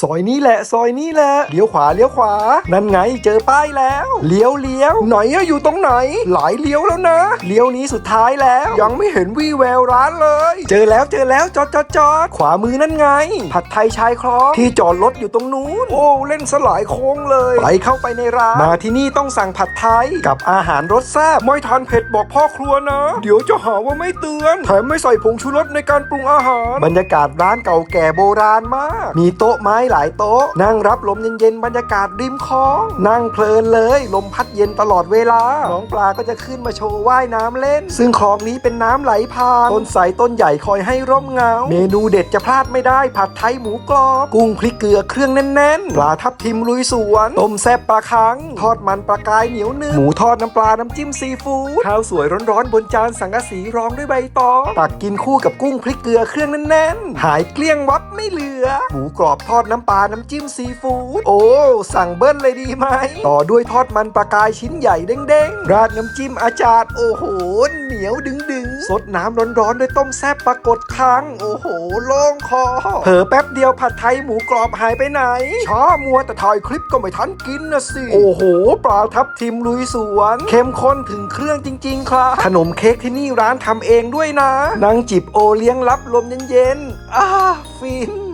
ซอยนี้แหละ ซอยนี้แหละ เลี้ยวขวาเลี้ยวขวา นั่นไงเจอป้ายแล้ว เลี้ยวเลี้ยวไหนอะอยู่ตรงไหน หลายเลี้ยวแล้วนะ เลี้ยวนี้สุดท้ายแล้ว ยังไม่เห็นวี่แววร้านเลย เจอแล้วเจอแล้วจอดจอดจอดขวามือนั่นไง ผัดไทยชายคลองที่จอดรถอยู่ตรงนู้น โอ้เล่นสลายโค้งเลยไปเข้าไปในร้านมาที่นี่ต้องสั่งผัดไทยกับอาหารรสแซ่บไม่ทานเผ็ดบอกพ่อครัวนะ เดี๋ยวจะหาว่าไม่เตือนแถมไม่ใส่ผงชูรสในการปรุงอาหาร บรรยากาศร้านเก่าแก่โบราณมาก มีโต๊ะไม้หลายโต๊ะ นั่งรับลมเย็นๆบรรยากาศริมคลอง นั่งเพลินเลย ลมพัดเย็นตลอดเวลา น้องปลาก็จะขึ้นมาโชว์ว่ายน้ำเล่น ซึ่งคลองนี้เป็นน้ำไหลผ่านต้นใสต้นใหญ่คอยให้ร่มเงา เมนูเด็ดจะพลาดไม่ได้ ผัดไทยหมูกรอบกุ้งพริกเกลือเครื่องแน่นๆปลาทับทิมลุยสวนต้มแซ่บปลาคัง ทอดมันปลากายเหนียวนึ่งหมูทอดน้ำปลาน้ำจิ้มซีฟู้ดข้าวสวยร้อนๆบนจานสังกะสีรองด้วยใบตองตักกินคู่กับกุ้งพริกเกลือเครื่องแน่นๆหายเกลี้ยงวับไม่เหลือหมูกรอบทอดน้ำ้ำปลาน้ำจิ้มซีฟู้ดโอ้สั่งเบิ้ลเลยดีไหม ต่อด้วยทอดมันปลากายชิ้นใหญ่เด้งๆ ราดน้ำจิ้มอาจารย์โอ้โห เหนียวดึงๆสดน้ำร้อนๆด้วยต้มแซ่บปรากฏครั้งโอ้โหโล่งคอ เผลอแป๊บเดียวผัดไทยหมูกรอบหายไปไหนช้ามัวแต่ถ่ายคลิปก็ไม่ทันกินนะสิ โอ้โหปลาทับทิมลุยสวน เข้มข้นถึงเครื่องจริง ๆ ครับ ขนมเค้กที่นี่ร้านทำเองด้วยนะนั่งจิบโอเลี้ยงรับลมเย็นๆอ้าฟิน